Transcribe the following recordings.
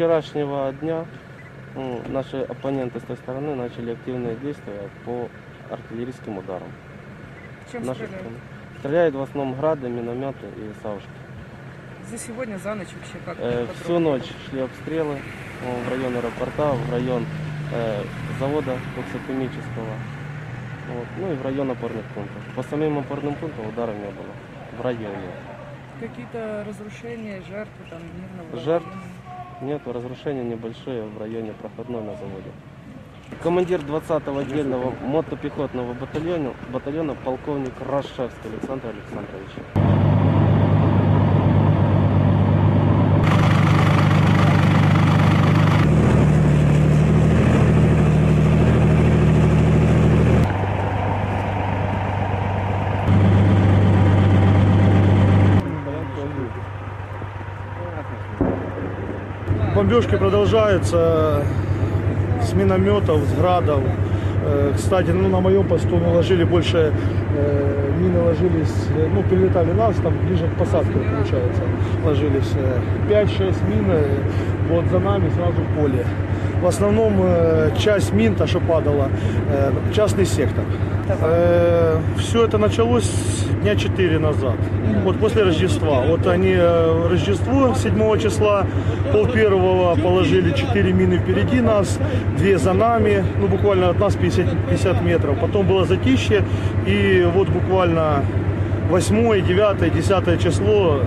вчерашнего дня ну, наши оппоненты с той стороны начали активные действия по артиллерийским ударам. Чем Наши стреляют? Стреляют в основном грады, минометы и саушки. За сегодня, за ночь вообще как? Э, всю ночь шли обстрелы ну, в район аэропорта, в район э, завода токсохимического, вот, ну и в район опорных пунктов. По самим опорным пунктам ударов не было. В районе. Какие-то разрушения, жертвы там мирного Жертв? Нет, разрушения небольшие в районе проходной на заводе. Командир 20-го отдельного мотопехотного батальона, батальона полковник Рашевский Александр Александрович. Бомбежки продолжаются с минометов, с градов. Э, Кстати, ну, на моем посту наложили больше, э, мины ложились, э, ну, перелетали нас, там ближе к посадке, получается, ложились. э, 5-6 мин, э, вот за нами сразу поле. В основном э, часть мин, та, что падала, э, частный сектор. все это началось дня 4 назад, вот после Рождества. Вот они э, Рождество 7 числа, пол первого положили 4 мины впереди нас, 2 за нами, ну буквально от нас 50, 50 метров. Потом было затишье, и вот буквально 8, 9, 10 число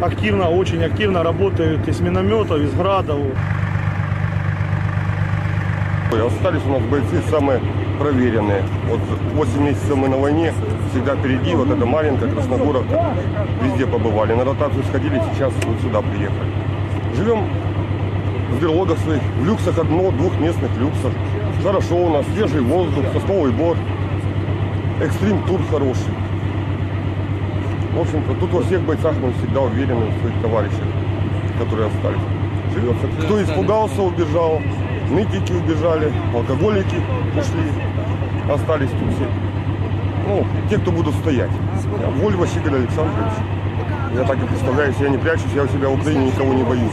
активно, очень активно работают из минометов, из градов. Остались у нас бойцы самые проверенные. Вот 8 месяцев мы на войне, всегда впереди, вот это Маринка, Красногоровка, везде побывали. На ротацию сходили, сейчас вот сюда приехали. Живем в берлогах своих, в люксах одно, двухместных люксах. Хорошо у нас, свежий воздух, сосновый бор, экстрим тур хороший. В общем-то, тут во всех бойцах мы всегда уверены в своих товарищах, которые остались. Живется. Кто испугался, убежал, нытики убежали, алкоголики ушли, остались тут все. Ну, те, кто будут стоять. Вольва Игорь Александрович. Я так и представляю, если я не прячусь, я у себя в Украине никого не боюсь.